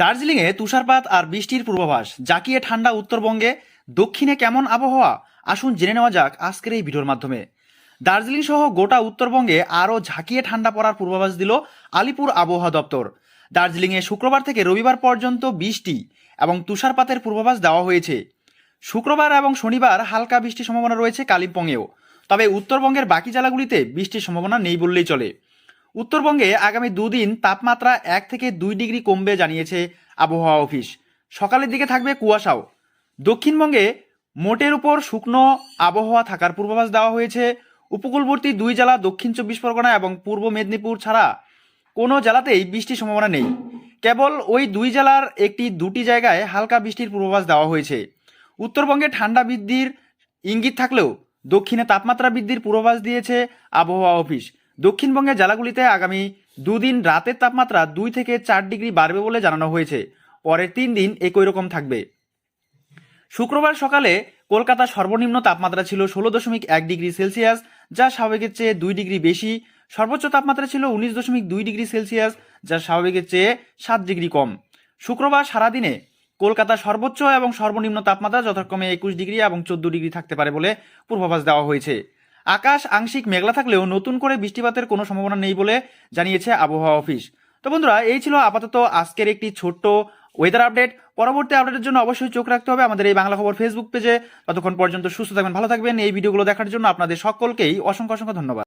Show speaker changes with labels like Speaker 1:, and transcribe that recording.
Speaker 1: দার্জিলিংয়ে তুষারপাত আর বৃষ্টির পূর্বাভাস, জাকিয়ে ঠান্ডা উত্তরবঙ্গে দক্ষিণে কেমন আবহাওয়া? আসুন জেনে নেওয়া যাক আজকের এই ভিডিওর মাধ্যমে। দার্জিলিং সহ গোটা উত্তরবঙ্গে আরও ঝাঁকিয়ে ঠান্ডা পড়ার পূর্বাভাস দিল আলিপুর আবহাওয়া দপ্তর। দার্জিলিংয়ে শুক্রবার থেকে রবিবার পর্যন্ত বৃষ্টি এবং তুষারপাতের পূর্বাভাস দেওয়া হয়েছে। শুক্রবার এবং শনিবার হালকা বৃষ্টির সম্ভাবনা রয়েছে কালিম্পংয়েও। তবে উত্তরবঙ্গের বাকি জেলাগুলিতে বৃষ্টির সম্ভাবনা নেই বললেই চলে। উত্তরবঙ্গে আগামী দুদিন তাপমাত্রা এক থেকে দুই ডিগ্রি কমবে জানিয়েছে আবহাওয়া অফিস। সকালের দিকে থাকবে কুয়াশাও। দক্ষিণবঙ্গে মোটের উপর শুকনো আবহাওয়া থাকার পূর্বাভাস দেওয়া হয়েছে। উপকূলবর্তী দুই জেলা দক্ষিণ চব্বিশ পরগনা এবং পূর্ব মেদিনীপুর ছাড়া কোনো জেলাতেই বৃষ্টির সম্ভাবনা নেই। কেবল ওই দুই জেলার একটি দুটি জায়গায় হালকা বৃষ্টির পূর্বাভাস দেওয়া হয়েছে। উত্তরবঙ্গে ঠান্ডা বৃদ্ধির ইঙ্গিত থাকলেও দক্ষিণে তাপমাত্রা বৃদ্ধির পূর্বাভাস দিয়েছে আবহাওয়া অফিস। দক্ষিণবঙ্গের জেলাগুলিতে আগামী দুদিন রাতের তাপমাত্রা দুই থেকে চার ডিগ্রি বাড়বে বলে জানানো হয়েছে। পরের তিন দিন একই রকম থাকবে। শুক্রবার সকালে কলকাতা সর্বনিম্ন তাপমাত্রা ছিল ষোলো দশমিক এক ডিগ্রি সেলসিয়াস, যা স্বাভাবিকের চেয়ে দুই ডিগ্রি বেশি। সর্বোচ্চ তাপমাত্রা ছিল উনিশ দশমিক দুই ডিগ্রি সেলসিয়াস, যা স্বাভাবিকের চেয়ে সাত ডিগ্রি কম। শুক্রবার সারাদিনে কলকাতা সর্বোচ্চ এবং সর্বনিম্ন তাপমাত্রা যথাক্রমে একুশ ডিগ্রি এবং চোদ্দ ডিগ্রি থাকতে পারে বলে পূর্বাভাস দেওয়া হয়েছে। আকাশ আংশিক মেঘলা থাকলেও নতুন করে বৃষ্টিপাতের কোনো সম্ভাবনা নেই বলে জানিয়েছে আবহাওয়া অফিস। তো বন্ধুরা, এই ছিল আপাতত আজকের একটি ছোট্ট ওয়েদার আপডেট পরবর্তী আপডেটের জন্য অবশ্যই চোখ রাখতে হবে আমাদের এই বাংলা খবর ফেসবুক পেজে ততক্ষণ পর্যন্ত সুস্থ থাকবেন, ভালো থাকবেন। এই ভিডিওগুলো দেখার জন্য আপনাদের সকলকেই অসংখ্য অসংখ্য ধন্যবাদ।